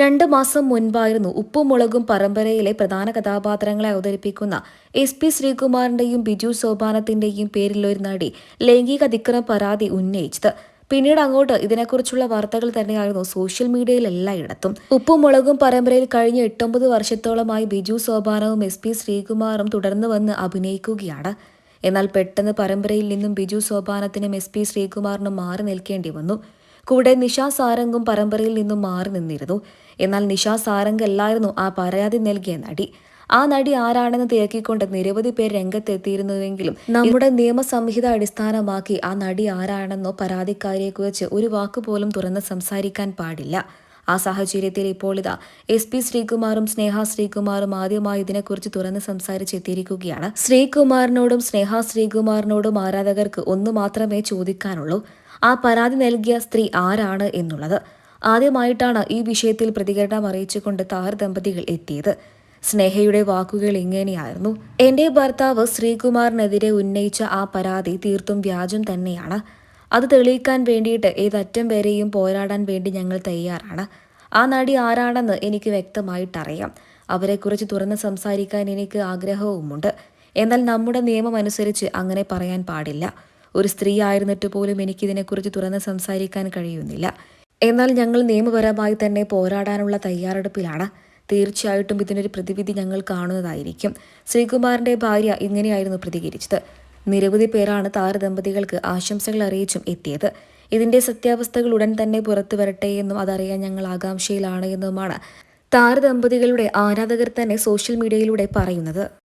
രണ്ട് മാസം മുൻപായിരുന്നു ഉപ്പും മുളകും പരമ്പരയിലെ പ്രധാന കഥാപാത്രങ്ങളെ അവതരിപ്പിക്കുന്ന എസ് പി ശ്രീകുമാറിന്റെയും ബിജു സോപാനത്തിന്റെയും പേരിലൊരു നടി ലൈംഗിക അതിക്രമ പരാതി ഉന്നയിച്ചത്. പിന്നീട് അങ്ങോട്ട് ഇതിനെക്കുറിച്ചുള്ള വാർത്തകൾ തന്നെയായിരുന്നു സോഷ്യൽ മീഡിയയിൽ എല്ലായിടത്തും. ഉപ്പും മുളകും പരമ്പരയിൽ കഴിഞ്ഞ എട്ടൊമ്പത് വർഷത്തോളമായി ബിജു സോപാനവും എസ് പി ശ്രീകുമാറും തുടർന്നു വന്ന് അഭിനയിക്കുകയാണ്. എന്നാൽ പെട്ടെന്ന് പരമ്പരയിൽ നിന്നും ബിജു സോപാനത്തിനും എസ് പി ശ്രീകുമാറിനും മാറി നിൽക്കേണ്ടി വന്നു. കൂടെ നിഷാ സാരംഗും പരമ്പരയിൽ നിന്നും മാറി നിന്നിരുന്നു. എന്നാൽ നിഷാ സാരംഗ് അല്ലായിരുന്നു ആ പരാതി നൽകിയ നടി. ആ നടി ആരാണെന്ന് തിരക്കിക്കൊണ്ട് നിരവധി പേർ രംഗത്തെത്തിയിരുന്നുവെങ്കിലും നമ്മുടെ നിയമസംഹിത അടിസ്ഥാനമാക്കി ആ നടി ആരാണെന്നോ പരാതിക്കാരിയെക്കുറിച്ച് ഒരു വാക്കുപോലും തുറന്ന് സംസാരിക്കാൻ പാടില്ല. ആ സാഹചര്യത്തിൽ ഇപ്പോൾ ഇതാ എസ് പി ശ്രീകുമാറും സ്നേഹ ശ്രീകുമാറും ആദ്യമായി ഇതിനെക്കുറിച്ച് തുറന്ന് സംസാരിച്ചെത്തിയിരിക്കുകയാണ്. ശ്രീകുമാറിനോടും സ്നേഹ ശ്രീകുമാറിനോടും ആരാധകർക്ക് ഒന്നു മാത്രമേ ചോദിക്കാനുള്ളൂ. ആ പരാതി നൽകിയ സ്ത്രീ ആരാണ് എന്നുള്ളത്. ആദ്യമായിട്ടാണ് ഈ വിഷയത്തിൽ പ്രതികരണം അറിയിച്ചുകൊണ്ട് താർ ദമ്പതികൾ എത്തിയത്. സ്നേഹയുടെ വാക്കുകൾ ഇങ്ങനെയായിരുന്നു. എന്റെ ഭർത്താവ് ശ്രീകുമാറിനെതിരെ ഉന്നയിച്ച ആ പരാതി തീർത്തും വ്യാജം തന്നെയാണ്. അത് തെളിയിക്കാൻ വേണ്ടിയിട്ട് ഏതറ്റം വരെയും പോരാടാൻ വേണ്ടി ഞങ്ങൾ തയ്യാറാണ്. ആ നടി ആരാണെന്ന് എനിക്ക് വ്യക്തമായിട്ടറിയാം. അവരെക്കുറിച്ച് തുറന്ന് സംസാരിക്കാൻ എനിക്ക് ആഗ്രഹവുമുണ്ട്. എന്നാൽ നമ്മുടെ നിയമം അനുസരിച്ച് അങ്ങനെ പറയാൻ പാടില്ല. ഒരു സ്ത്രീ ആയിരുന്നിട്ട് പോലും എനിക്കിതിനെക്കുറിച്ച് തുറന്ന് സംസാരിക്കാൻ കഴിയുന്നില്ല. എന്നാൽ ഞങ്ങൾ നിയമപരമായി തന്നെ പോരാടാനുള്ള തയ്യാറെടുപ്പിലാണ്. തീർച്ചയായിട്ടും ഇതിനൊരു പ്രതിവിധി ഞങ്ങൾ കാണുന്നതായിരിക്കും. ശ്രീകുമാറിന്റെ ഭാര്യ ഇങ്ങനെയായിരുന്നു പ്രതികരിച്ചത്. നിരവധി പേരാണ് താരദമ്പതികൾക്ക് ആശംസകൾ അറിയിച്ചും എത്തിയത്. ഇതിന്റെ സത്യാവസ്ഥകൾ ഉടൻ തന്നെ പുറത്തു വരട്ടെ എന്നും അതറിയാൻ ഞങ്ങൾ ആകാംക്ഷയിലാണ് എന്നുമാണ് താരദമ്പതികളുടെ ആരാധകർ തന്നെ സോഷ്യൽ മീഡിയയിലൂടെ പറയുന്നത്.